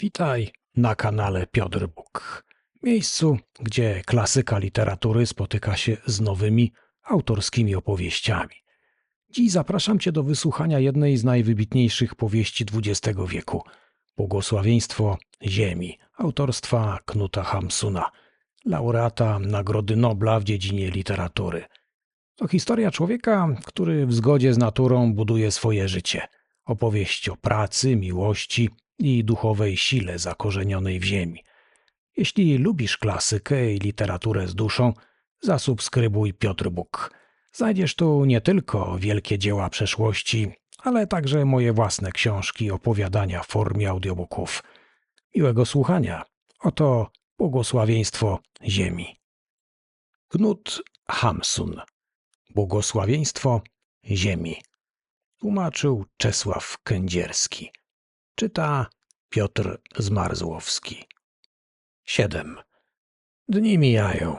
Witaj na kanale Piotr Buk, miejscu, gdzie klasyka literatury spotyka się z nowymi autorskimi opowieściami. Dziś zapraszam Cię do wysłuchania jednej z najwybitniejszych powieści XX wieku Błogosławieństwo Ziemi, autorstwa Knuta Hamsuna, laureata Nagrody Nobla w dziedzinie literatury. To historia człowieka, który w zgodzie z naturą buduje swoje życie. Opowieść o pracy, miłości i duchowej sile zakorzenionej w ziemi. Jeśli lubisz klasykę i literaturę z duszą, zasubskrybuj Piotr Buk. Znajdziesz tu nie tylko wielkie dzieła przeszłości, ale także moje własne książki opowiadania w formie audiobooków. Miłego słuchania. Oto błogosławieństwo ziemi. Knut Hamsun. Błogosławieństwo ziemi. Tłumaczył Czesław Kędzierski. Czyta Piotr Zmarzłowski. 7. Dni mijają.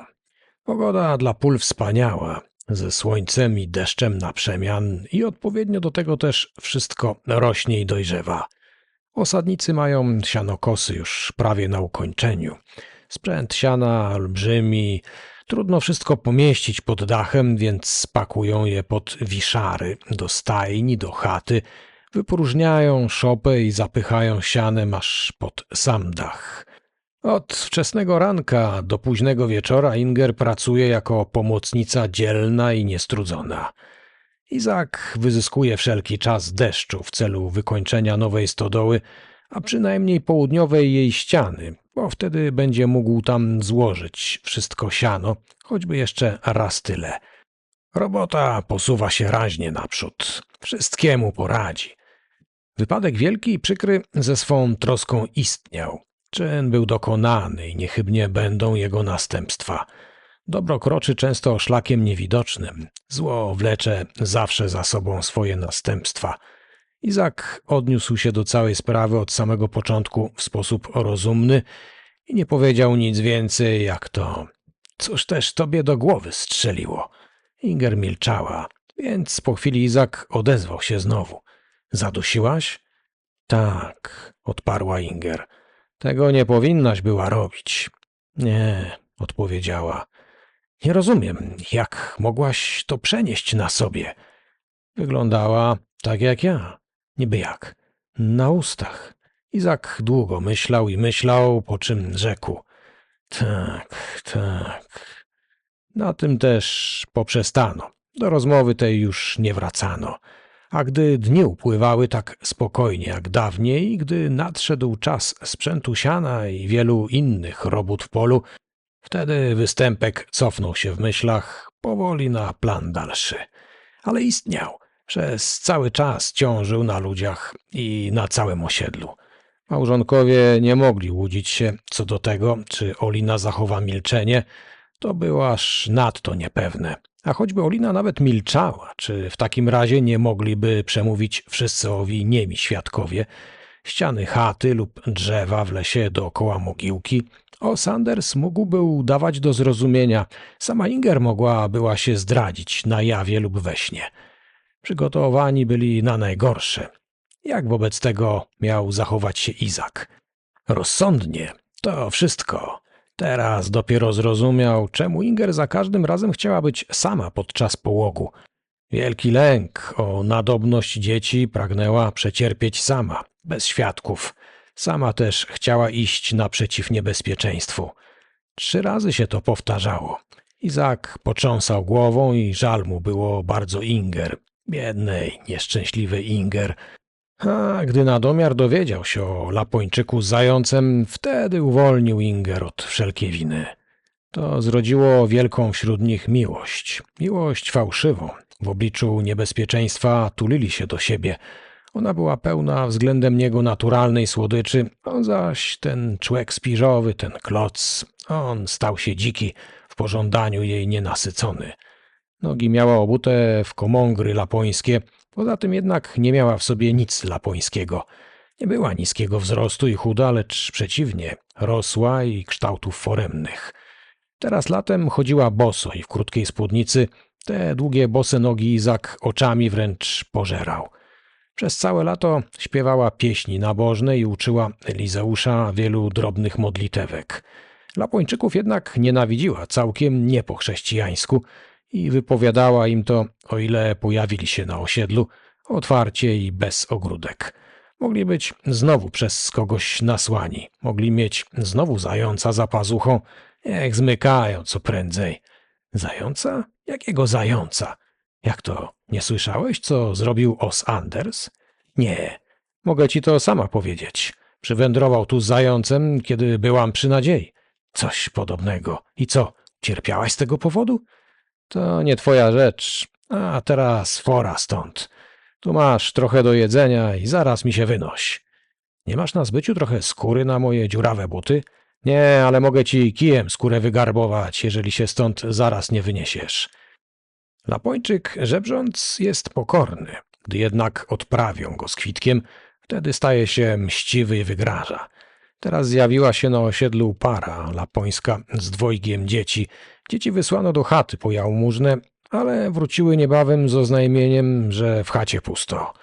Pogoda dla pól wspaniała, ze słońcem i deszczem na przemian i odpowiednio do tego też wszystko rośnie i dojrzewa. Osadnicy mają sianokosy już prawie na ukończeniu. Sprzęt siana olbrzymi, trudno wszystko pomieścić pod dachem, więc spakują je pod wiszary, do stajni, do chaty, wypróżniają szopę i zapychają sianem aż pod sam dach. Od wczesnego ranka do późnego wieczora Inger pracuje jako pomocnica dzielna i niestrudzona. Izak wyzyskuje wszelki czas deszczu w celu wykończenia nowej stodoły, a przynajmniej południowej jej ściany, bo wtedy będzie mógł tam złożyć wszystko siano, choćby jeszcze raz tyle. Robota posuwa się raźnie naprzód. Wszystkiemu poradzi. Wypadek wielki i przykry ze swą troską istniał. Czyn był dokonany i niechybnie będą jego następstwa. Dobro kroczy często szlakiem niewidocznym. Zło wlecze zawsze za sobą swoje następstwa. Izak odniósł się do całej sprawy od samego początku w sposób rozumny i nie powiedział nic więcej jak to. Cóż też tobie do głowy strzeliło? Inger milczała, więc po chwili Izak odezwał się znowu. Zadusiłaś? Tak, odparła Inger. Tego nie powinnaś była robić. Nie, odpowiedziała. Nie rozumiem, jak mogłaś to przenieść na sobie. Wyglądała tak jak ja. Niby jak? Na ustach. Izak długo myślał i myślał, po czym rzekł. Tak, tak. Na tym też poprzestano. Do rozmowy tej już nie wracano. A gdy dni upływały tak spokojnie jak dawniej, gdy nadszedł czas sprzętu siana i wielu innych robót w polu, wtedy występek cofnął się w myślach powoli na plan dalszy. Ale istniał. Przez cały czas ciążył na ludziach i na całym osiedlu. Małżonkowie nie mogli łudzić się co do tego, czy Olina zachowa milczenie. To było aż nadto niepewne. A choćby Olina nawet milczała, czy w takim razie nie mogliby przemówić wszyscy owi niemi świadkowie, ściany chaty lub drzewa w lesie dookoła mogiłki, o Sanders mógłby udawać do zrozumienia, sama Inger mogła była się zdradzić na jawie lub we śnie. Przygotowani byli na najgorsze. Jak wobec tego miał zachować się Izak? Rozsądnie. To wszystko. Teraz dopiero zrozumiał, czemu Inger za każdym razem chciała być sama podczas połogu. Wielki lęk o nadobność dzieci pragnęła przecierpieć sama, bez świadków. Sama też chciała iść naprzeciw niebezpieczeństwu. Trzy razy się to powtarzało. Izak potrząsał głową i żal mu było bardzo Inger, biednej, nieszczęśliwej Inger, a gdy na domiar dowiedział się o Lapończyku z zającem, wtedy uwolnił Inger od wszelkiej winy. To zrodziło wielką wśród nich miłość. Miłość fałszywą. W obliczu niebezpieczeństwa tulili się do siebie. Ona była pełna względem niego naturalnej słodyczy, on zaś ten człek spiżowy, ten kloc, on stał się dziki, w pożądaniu jej nienasycony. Nogi miała obute w komągry lapońskie, Poza tym jednak nie miała w sobie nic lapońskiego. Nie była niskiego wzrostu i chuda, lecz przeciwnie, rosła i kształtów foremnych. Teraz latem chodziła boso i w krótkiej spódnicy, te długie bose nogi Izak oczami wręcz pożerał. Przez całe lato śpiewała pieśni nabożne i uczyła Elizeusza wielu drobnych modlitewek. Lapończyków jednak nienawidziła całkiem nie po chrześcijańsku i wypowiadała im to, o ile pojawili się na osiedlu, otwarcie i bez ogródek. Mogli być znowu przez kogoś nasłani, mogli mieć znowu zająca za pazuchą, niech zmykają co prędzej. Zająca? Jakiego zająca? Jak to, nie słyszałeś, co zrobił Os Anders? Nie, mogę ci to sama powiedzieć. Przywędrował tu z zającem, kiedy byłam przy nadziei. Coś podobnego. I co, cierpiałaś z tego powodu? To nie twoja rzecz. A teraz fora stąd. Tu masz trochę do jedzenia i zaraz mi się wynoś. Nie masz na zbyciu trochę skóry na moje dziurawe buty? Nie, ale mogę ci kijem skórę wygarbować, jeżeli się stąd zaraz nie wyniesiesz. Lapończyk, żebrząc, jest pokorny. Gdy jednak odprawią go z kwitkiem, wtedy staje się mściwy i wygraża. Teraz zjawiła się na osiedlu para lapońska z dwojgiem dzieci. Dzieci wysłano do chaty po jałmużnę, ale wróciły niebawem z oznajmieniem, że w chacie pusto.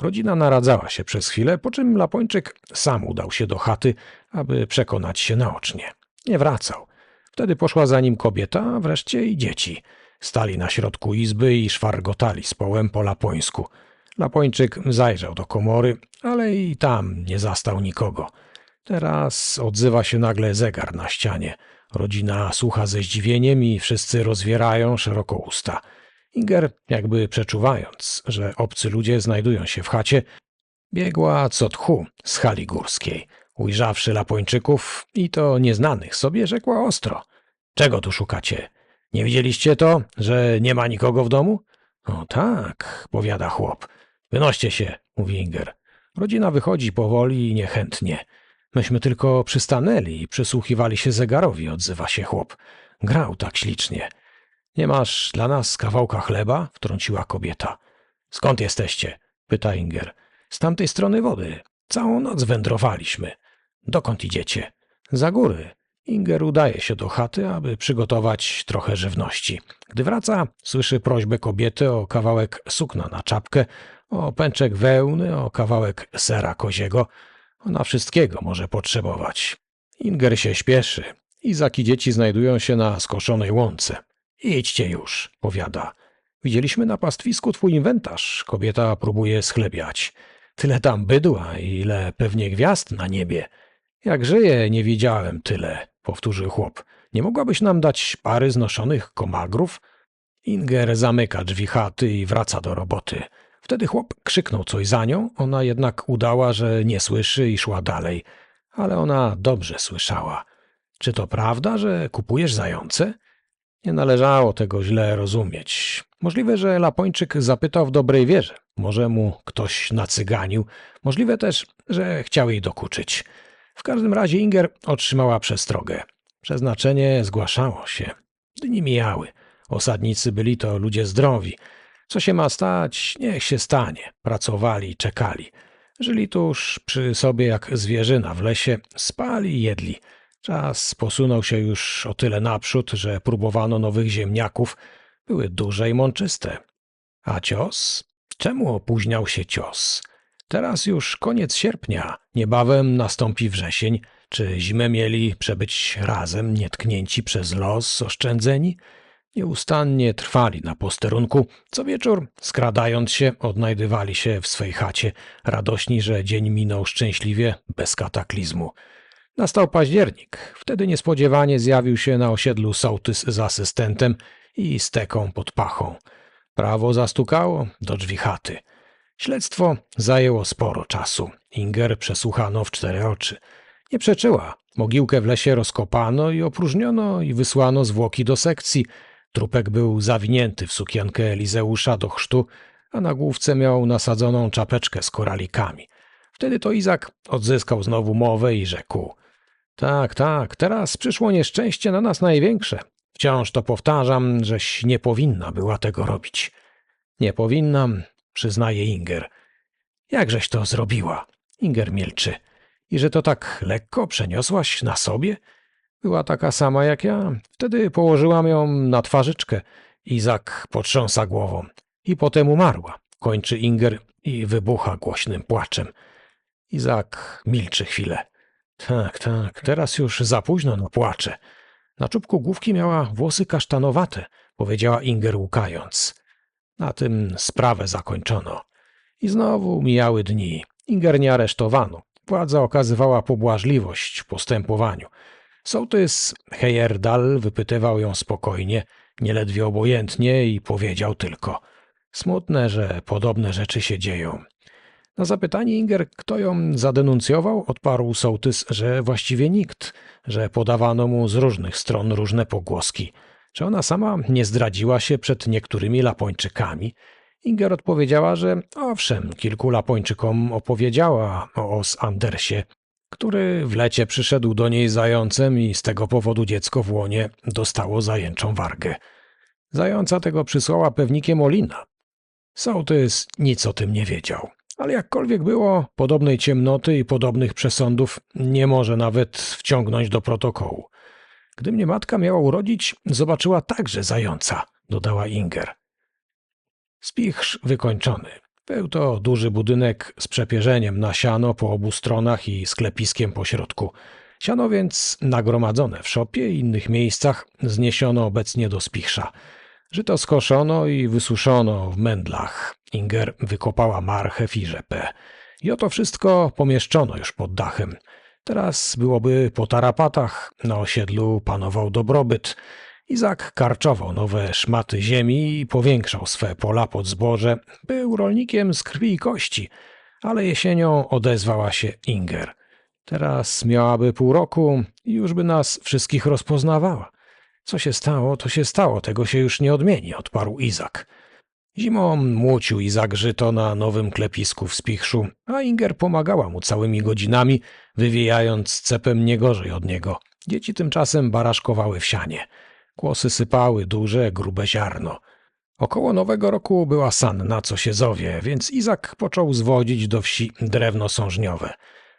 Rodzina naradzała się przez chwilę, po czym Lapończyk sam udał się do chaty, aby przekonać się naocznie. Nie wracał. Wtedy poszła za nim kobieta, a wreszcie i dzieci. Stali na środku izby i szwargotali z połem po lapońsku. Lapończyk zajrzał do komory, ale i tam nie zastał nikogo. Teraz odzywa się nagle zegar na ścianie. Rodzina słucha ze zdziwieniem i wszyscy rozwierają szeroko usta. Inger, jakby przeczuwając, że obcy ludzie znajdują się w chacie, biegła co tchu z hali górskiej. Ujrzawszy Lapończyków i to nieznanych sobie, rzekła ostro. Czego tu szukacie? Nie widzieliście to, że nie ma nikogo w domu? O tak, powiada chłop. Wynoście się, mówi Inger. Rodzina wychodzi powoli i niechętnie. Myśmy tylko przystanęli i przysłuchiwali się zegarowi, odzywa się chłop. Grał tak ślicznie. Nie masz dla nas kawałka chleba? wtrąciła kobieta. Skąd jesteście? pyta Inger. Z tamtej strony wody. Całą noc wędrowaliśmy. Dokąd idziecie? Za góry. Inger udaje się do chaty, aby przygotować trochę żywności. Gdy wraca, słyszy prośbę kobiety o kawałek sukna na czapkę, o pęczek wełny, o kawałek sera koziego. Ona wszystkiego może potrzebować. Inger się śpieszy. Izak i dzieci znajdują się na skoszonej łące. Idźcie już, powiada. Widzieliśmy na pastwisku twój inwentarz. Kobieta próbuje schlebiać. Tyle tam bydła, ile pewnie gwiazd na niebie. Jak żyję, nie widziałem tyle, powtórzył chłop. Nie mogłabyś nam dać pary znoszonych komagrów? Inger zamyka drzwi chaty i wraca do roboty. Wtedy chłop krzyknął coś za nią, ona jednak udała, że nie słyszy i szła dalej. Ale ona dobrze słyszała. Czy to prawda, że kupujesz zające? Nie należało tego źle rozumieć. Możliwe, że Lapończyk zapytał w dobrej wierze. Może mu ktoś nacyganił. Możliwe też, że chciał jej dokuczyć. W każdym razie Inger otrzymała przestrogę. Przeznaczenie zgłaszało się. Dni mijały. Osadnicy byli to ludzie zdrowi. Co się ma stać, niech się stanie. Pracowali, czekali. Żyli tuż przy sobie jak zwierzyna w lesie, spali i jedli. Czas posunął się już o tyle naprzód, że próbowano nowych ziemniaków. Były duże i mączyste. A cios? Czemu opóźniał się cios? Teraz już koniec sierpnia, niebawem nastąpi wrzesień. Czy zimę mieli przebyć razem, nietknięci przez los, oszczędzeni? Nieustannie trwali na posterunku. Co wieczór, skradając się, odnajdywali się w swej chacie, radośni, że dzień minął szczęśliwie, bez kataklizmu. Nastał październik. Wtedy niespodziewanie zjawił się na osiedlu sołtys z asystentem i steką pod pachą. Prawo zastukało do drzwi chaty. Śledztwo zajęło sporo czasu. Inger przesłuchano w cztery oczy. Nie przeczyła. Mogiłkę w lesie rozkopano i opróżniono i wysłano zwłoki do sekcji. Trupek był zawinięty w sukienkę Elizeusza do chrztu, a na główce miał nasadzoną czapeczkę z koralikami. Wtedy to Izak odzyskał znowu mowę i rzekł – tak, tak, teraz przyszło nieszczęście na nas największe. Wciąż to powtarzam, żeś nie powinna była tego robić. Nie powinnam, przyznaje Inger. Jakżeś to zrobiła? Inger milczy. I że to tak lekko przeniosłaś na sobie? Była taka sama jak ja. Wtedy położyłam ją na twarzyczkę. Izak potrząsa głową. I potem umarła. kończy Inger i wybucha głośnym płaczem. Izak milczy chwilę. Tak, tak, teraz już za późno na płacze. Na czubku główki miała włosy kasztanowate, powiedziała Inger łukając. Na tym sprawę zakończono. I znowu mijały dni. Inger nie aresztowano. Władza okazywała pobłażliwość w postępowaniu. Sołtys Heyerdal wypytywał ją spokojnie, nieledwie obojętnie i powiedział tylko – smutne, że podobne rzeczy się dzieją. Na zapytanie Inger, kto ją zadenuncjował, odparł sołtys, że właściwie nikt, że podawano mu z różnych stron różne pogłoski. Czy ona sama nie zdradziła się przed niektórymi Lapończykami? Inger odpowiedziała, że owszem, kilku Lapończykom opowiedziała o Andersie, który w lecie przyszedł do niej zającem i z tego powodu dziecko w łonie dostało zajęczą wargę. Zająca tego przysłała pewnikiem Olina. Sołtys nic o tym nie wiedział. Ale jakkolwiek było, podobnej ciemnoty i podobnych przesądów nie może nawet wciągnąć do protokołu. Gdy mnie matka miała urodzić, zobaczyła także zająca, dodała Inger. Spichrz wykończony. Był to duży budynek z przepierzeniem na siano po obu stronach i sklepiskiem po środku. Siano więc nagromadzone w szopie i innych miejscach zniesiono obecnie do spichrza. Żyto skoszono i wysuszono w mędlach. Inger wykopała marchew i rzepę. I oto wszystko pomieszczono już pod dachem. Teraz byłoby po tarapatach, na osiedlu panował dobrobyt. Izak karczował nowe szmaty ziemi i powiększał swe pola pod zboże. Był rolnikiem z krwi i kości, ale jesienią odezwała się Inger. Teraz miałaby pół roku i już by nas wszystkich rozpoznawała. Co się stało, to się stało, tego się już nie odmieni, odparł Izak. Zimą młócił Izak żyto na nowym klepisku w Spichrzu, a Inger pomagała mu całymi godzinami, wywijając cepem nie gorzej od niego. Dzieci tymczasem baraszkowały w sianie. Kłosy sypały duże, grube ziarno. Około nowego roku była sanna, co się zowie, więc Izak począł zwodzić do wsi drewno sążniowe.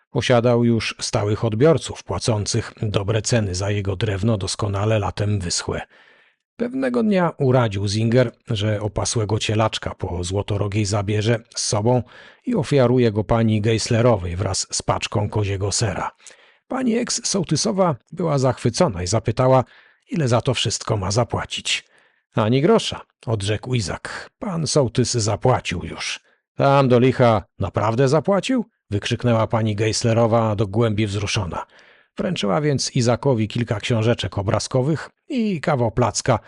Posiadał już stałych odbiorców, płacących dobre ceny za jego drewno doskonale latem wyschłe. Pewnego dnia uradził Zinger, że opasłego cielaczka po złotorogiej zabierze z sobą i ofiaruje go pani Geislerowej wraz z paczką koziego sera. Pani eks-sołtysowa była zachwycona i zapytała, ile za to wszystko ma zapłacić. Ani grosza, odrzekł Izak. Pan sołtys zapłacił już. Tam do licha naprawdę zapłacił? wykrzyknęła pani Geislerowa do głębi wzruszona. Wręczyła więc Izakowi kilka książeczek obrazkowych i kawał placka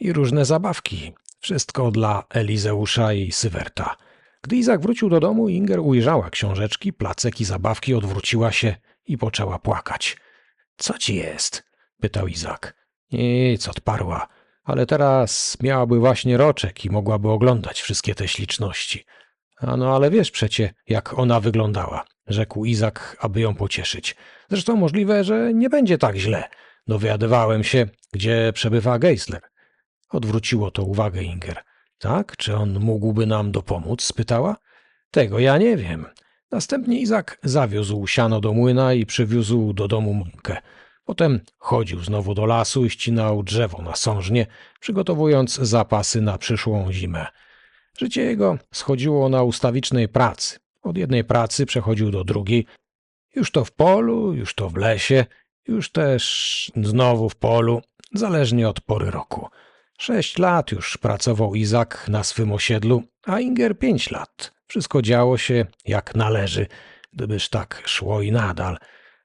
i różne zabawki. Wszystko dla Elizeusza i Sywerta. Gdy Izak wrócił do domu, Inger ujrzała książeczki, placek i zabawki, odwróciła się i poczęła płakać. Co ci jest? pytał Izak. Nic, odparła, ale teraz miałaby właśnie roczek i mogłaby oglądać wszystkie te śliczności. A no ale wiesz przecie, jak ona wyglądała, rzekł Izak, aby ją pocieszyć. Zresztą możliwe, że nie będzie tak źle. Dowiadywałem się, gdzie przebywa Geisler. Odwróciło to uwagę Inger. Tak? Czy on mógłby nam dopomóc? spytała. Tego ja nie wiem. Następnie Izak zawiózł siano do młyna i przywiózł do domu mąkę. Potem chodził znowu do lasu i ścinał drzewo na sążnie, przygotowując zapasy na przyszłą zimę. Życie jego schodziło na ustawicznej pracy. Od jednej pracy przechodził do drugiej. Już to w polu, już to w lesie, już też znowu w polu, zależnie od pory roku. Sześć lat już pracował Izak na swym osiedlu, a Inger pięć lat. Wszystko działo się jak należy, gdybyż tak szło i nadal.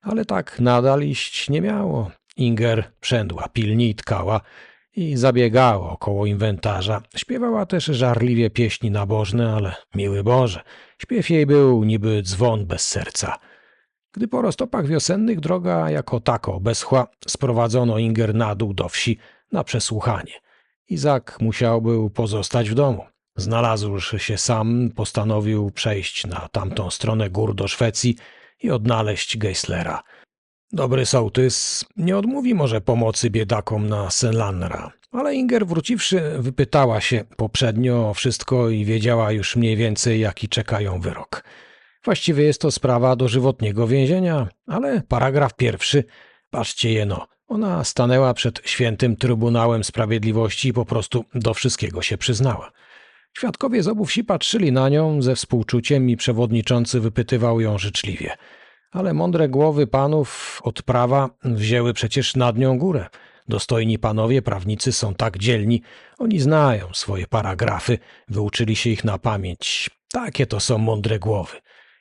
Ale tak nadal iść nie miało. Inger przędła pilnie i tkała, i zabiegała około inwentarza. Śpiewała też żarliwie pieśni nabożne, ale miły Boże, śpiew jej był niby dzwon bez serca. Gdy po roztopach wiosennych droga jako tako beschła, sprowadzono Inger na dół do wsi na przesłuchanie. Izak musiał był pozostać w domu. Znalazłszy się sam, postanowił przejść na tamtą stronę gór do Szwecji i odnaleźć Geislera – Dobry sołtys nie odmówi może pomocy biedakom na Senlanra, ale Inger wróciwszy wypytała się poprzednio o wszystko i wiedziała już mniej więcej jaki czekają wyrok. Właściwie jest to sprawa dożywotniego więzienia, ale paragraf pierwszy, patrzcie jeno, ona stanęła przed świętym Trybunałem Sprawiedliwości i po prostu do wszystkiego się przyznała. Świadkowie z obu wsi patrzyli na nią ze współczuciem i przewodniczący wypytywał ją życzliwie. Ale mądre głowy panów od prawa wzięły przecież nad nią górę. Dostojni panowie, prawnicy są tak dzielni, oni znają swoje paragrafy, wyuczyli się ich na pamięć. Takie to są mądre głowy.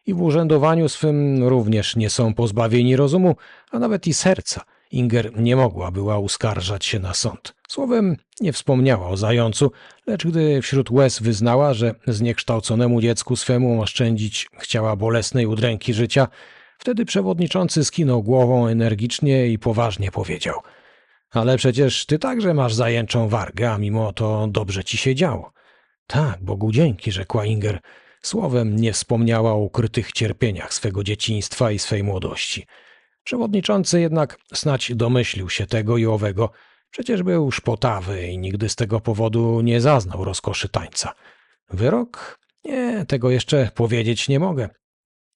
I w urzędowaniu swym również nie są pozbawieni rozumu, a nawet i serca. Inger nie mogła była uskarżać się na sąd. Słowem, nie wspomniała o zającu, lecz gdy wśród łez wyznała, że zniekształconemu dziecku swemu oszczędzić chciała bolesnej udręki życia, wtedy przewodniczący skinął głową energicznie i poważnie powiedział – ale przecież ty także masz zajęczą wargę, a mimo to dobrze ci się działo. Tak, Bogu dzięki, rzekła Inger. Słowem nie wspomniała o ukrytych cierpieniach swego dzieciństwa i swej młodości. Przewodniczący jednak snać domyślił się tego i owego. Przecież był szpotawy i nigdy z tego powodu nie zaznał rozkoszy tańca. Wyrok? Nie, tego jeszcze powiedzieć nie mogę.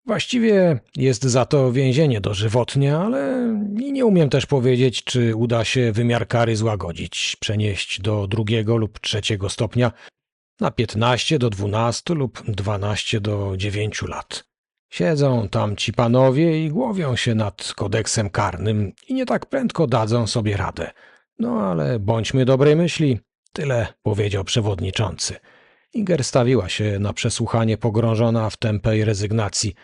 Właściwie jest za to więzienie dożywotnie, ale nie umiem też powiedzieć, czy uda się wymiar kary złagodzić, przenieść do drugiego lub trzeciego stopnia na 15 do 12 lub 12 do 9 lat. Siedzą tam ci panowie i głowią się nad kodeksem karnym i nie tak prędko dadzą sobie radę. No ale bądźmy dobrej myśli, tyle powiedział przewodniczący. Inger stawiła się na przesłuchanie pogrążona w tempej rezygnacji.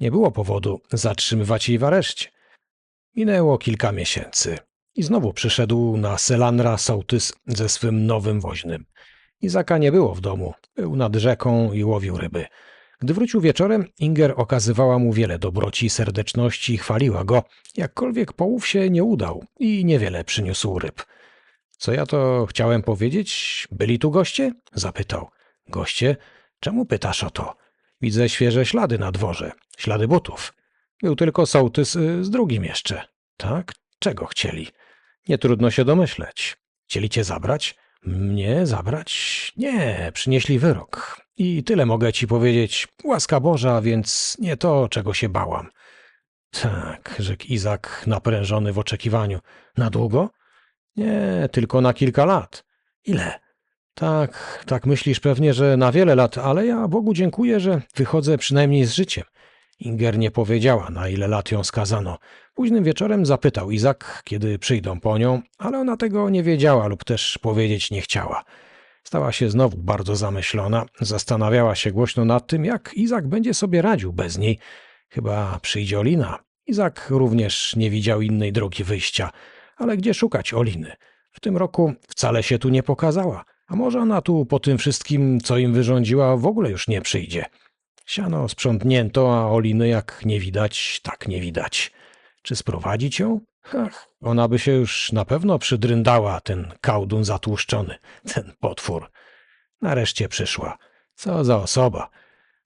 Nie było powodu zatrzymywać jej w areszcie. Minęło kilka miesięcy i znowu przyszedł na Selanra sołtys ze swym nowym woźnym. Izaka nie było w domu, był nad rzeką i łowił ryby. Gdy wrócił wieczorem, Inger okazywała mu wiele dobroci serdeczności i chwaliła go, jakkolwiek połów się nie udał i niewiele przyniósł ryb. Co ja to chciałem powiedzieć? Byli tu goście? zapytał. Goście? Czemu pytasz o to? Widzę świeże ślady na dworze, ślady butów. Był tylko sołtys y, z drugim jeszcze. Tak? Czego chcieli? Nie trudno się domyśleć. Chcieli cię zabrać? Mnie zabrać? Nie, przynieśli wyrok. I tyle mogę ci powiedzieć. Łaska Boża, więc nie to, czego się bałam. Tak, rzekł Izak, naprężony w oczekiwaniu. Na długo? Nie, tylko na kilka lat. Ile? Tak, tak myślisz pewnie, że na wiele lat, ale ja Bogu dziękuję, że wychodzę przynajmniej z życiem. Inger nie powiedziała, na ile lat ją skazano. Późnym wieczorem zapytał Izak, kiedy przyjdą po nią, ale ona tego nie wiedziała lub też powiedzieć nie chciała. Stała się znowu bardzo zamyślona, zastanawiała się głośno nad tym, jak Izak będzie sobie radził bez niej. Chyba przyjdzie Olina. Izak również nie widział innej drogi wyjścia. Ale gdzie szukać Oliny? W tym roku wcale się tu nie pokazała. A może ona tu po tym wszystkim, co im wyrządziła, w ogóle już nie przyjdzie. Siano sprzątnięto, a Oliny jak nie widać, tak nie widać. Czy sprowadzić ją? Ona by się już na pewno przydryndała, ten kałdun zatłuszczony, ten potwór. Nareszcie przyszła. Co za osoba.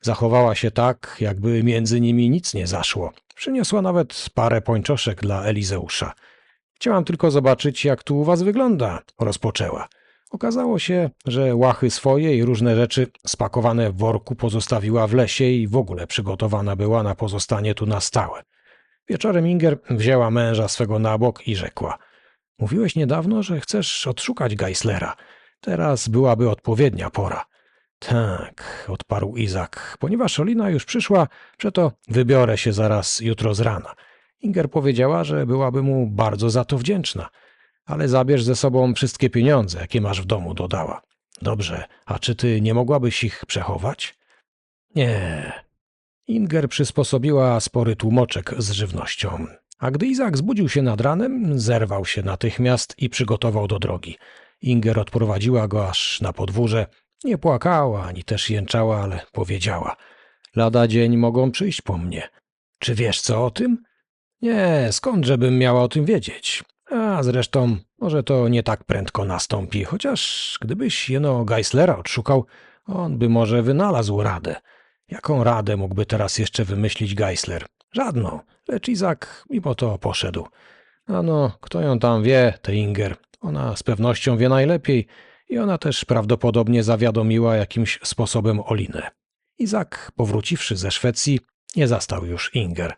Zachowała się tak, jakby między nimi nic nie zaszło. Przyniosła nawet parę pończoszek dla Elizeusza. Chciałam tylko zobaczyć, jak tu u was wygląda, rozpoczęła. Okazało się, że łachy swoje i różne rzeczy spakowane w worku pozostawiła w lesie i w ogóle przygotowana była na pozostanie tu na stałe. Wieczorem Inger wzięła męża swego na bok i rzekła: Mówiłeś niedawno, że chcesz odszukać Geislera. Teraz byłaby odpowiednia pora. Tak, odparł Izak. Ponieważ Olina już przyszła, przeto wybiorę się zaraz jutro z rana. Inger powiedziała, że byłaby mu bardzo za to wdzięczna ale zabierz ze sobą wszystkie pieniądze, jakie masz w domu, dodała. Dobrze, a czy ty nie mogłabyś ich przechować? Nie. Inger przysposobiła spory tłumoczek z żywnością. A gdy Izak zbudził się nad ranem, zerwał się natychmiast i przygotował do drogi. Inger odprowadziła go aż na podwórze. Nie płakała, ani też jęczała, ale powiedziała. Lada dzień mogą przyjść po mnie. Czy wiesz co o tym? Nie, skądżebym miała o tym wiedzieć? A zresztą, może to nie tak prędko nastąpi, chociaż gdybyś jeno Geislera odszukał, on by może wynalazł radę. Jaką radę mógłby teraz jeszcze wymyślić Geisler? Żadną, lecz Izak mimo to poszedł. Ano, kto ją tam wie, te Inger. Ona z pewnością wie najlepiej i ona też prawdopodobnie zawiadomiła jakimś sposobem Olinę. Izak, powróciwszy ze Szwecji, nie zastał już Inger.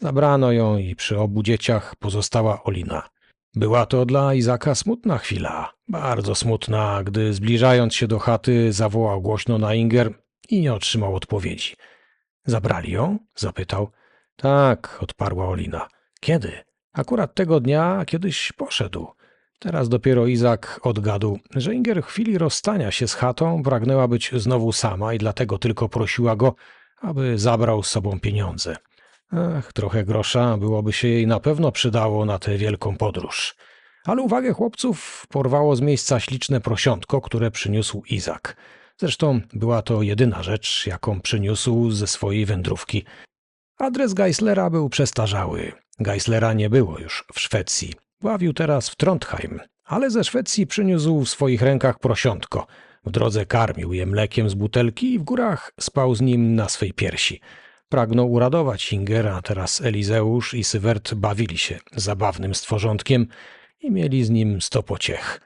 Zabrano ją i przy obu dzieciach pozostała Olina. Była to dla Izaka smutna chwila, bardzo smutna, gdy zbliżając się do chaty zawołał głośno na Inger i nie otrzymał odpowiedzi. Zabrali ją? zapytał. Tak, odparła Olina. Kiedy? Akurat tego dnia kiedyś poszedł. Teraz dopiero Izak odgadł, że Inger w chwili rozstania się z chatą pragnęła być znowu sama i dlatego tylko prosiła go, aby zabrał z sobą pieniądze. Ach, trochę grosza byłoby się jej na pewno przydało na tę wielką podróż. Ale uwagę chłopców porwało z miejsca śliczne prosiątko, które przyniósł Izak. Zresztą była to jedyna rzecz, jaką przyniósł ze swojej wędrówki. Adres Geislera był przestarzały. Geislera nie było już w Szwecji. Bawił teraz w Trondheim, ale ze Szwecji przyniósł w swoich rękach prosiątko. W drodze karmił je mlekiem z butelki i w górach spał z nim na swej piersi. Pragnął uradować Ingera, teraz Elizeusz i Sywert bawili się zabawnym stworzątkiem i mieli z nim sto pociech.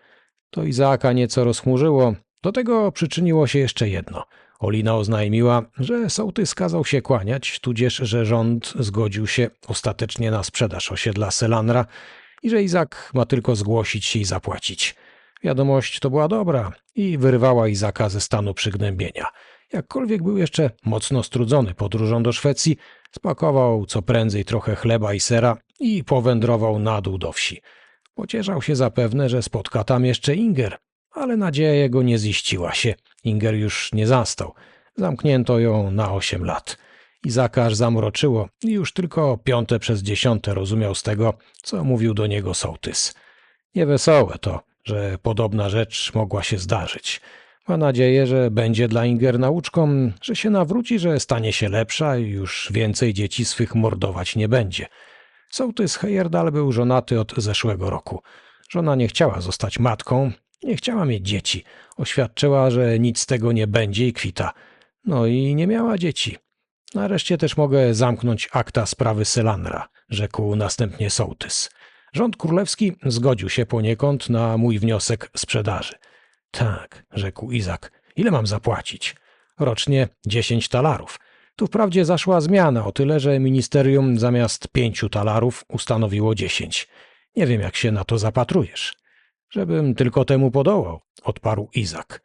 To Izaaka nieco rozchmurzyło. Do tego przyczyniło się jeszcze jedno. Olina oznajmiła, że sołtys kazał się kłaniać, tudzież, że rząd zgodził się ostatecznie na sprzedaż osiedla Selanra i że Izak ma tylko zgłosić się i zapłacić. Wiadomość to była dobra i wyrywała Izaka ze stanu przygnębienia. Jakkolwiek był jeszcze mocno strudzony podróżą do Szwecji, spakował co prędzej trochę chleba i sera i powędrował na dół do wsi. Pocieszał się zapewne, że spotka tam jeszcze Inger, ale nadzieja jego nie ziściła się. Inger już nie zastał. Zamknięto ją na osiem lat. Izaka aż zamroczyło i już tylko piąte przez dziesiąte rozumiał z tego, co mówił do niego sołtys. Niewesołe to, że podobna rzecz mogła się zdarzyć. Ma nadzieję, że będzie dla Inger nauczką, że się nawróci, że stanie się lepsza i już więcej dzieci swych mordować nie będzie. Sołtys Heyerdal był żonaty od zeszłego roku. Żona nie chciała zostać matką, nie chciała mieć dzieci. Oświadczyła, że nic z tego nie będzie i kwita. No i nie miała dzieci. Nareszcie też mogę zamknąć akta sprawy Selanra, rzekł następnie sołtys. Rząd królewski zgodził się poniekąd na mój wniosek sprzedaży. Tak, rzekł Izak. Ile mam zapłacić? Rocznie dziesięć talarów. Tu wprawdzie zaszła zmiana o tyle, że ministerium zamiast pięciu talarów ustanowiło dziesięć. Nie wiem, jak się na to zapatrujesz. Żebym tylko temu podołał, odparł Izak.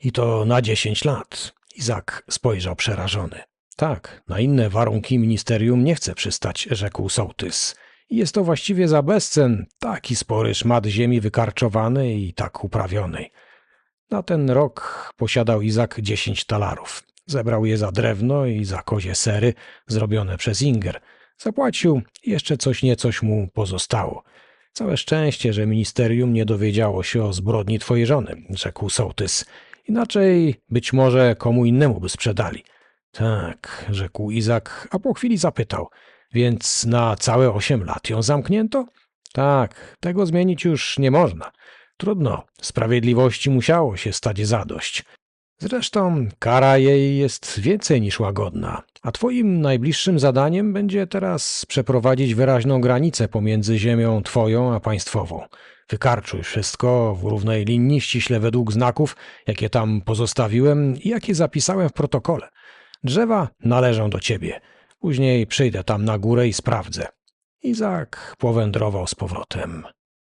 I to na dziesięć lat. Izak spojrzał przerażony. Tak, na inne warunki ministerium nie chce przystać, rzekł sołtys. Jest to właściwie za bezcen, taki spory szmat ziemi wykarczowanej i tak uprawionej. Na ten rok posiadał Izak dziesięć talarów. Zebrał je za drewno i za kozie sery zrobione przez Inger. Zapłacił jeszcze coś niecoś mu pozostało. Całe szczęście, że ministerium nie dowiedziało się o zbrodni twojej żony, rzekł sołtys. Inaczej być może komu innemu by sprzedali. Tak, rzekł Izak, a po chwili zapytał. Więc na całe osiem lat ją zamknięto? Tak, tego zmienić już nie można. Trudno, sprawiedliwości musiało się stać zadość. Zresztą kara jej jest więcej niż łagodna, a twoim najbliższym zadaniem będzie teraz przeprowadzić wyraźną granicę pomiędzy ziemią twoją a państwową. Wykarczuj wszystko w równej linii, ściśle według znaków, jakie tam pozostawiłem i jakie zapisałem w protokole. Drzewa należą do ciebie. Później przyjdę tam na górę i sprawdzę. Izak powędrował z powrotem.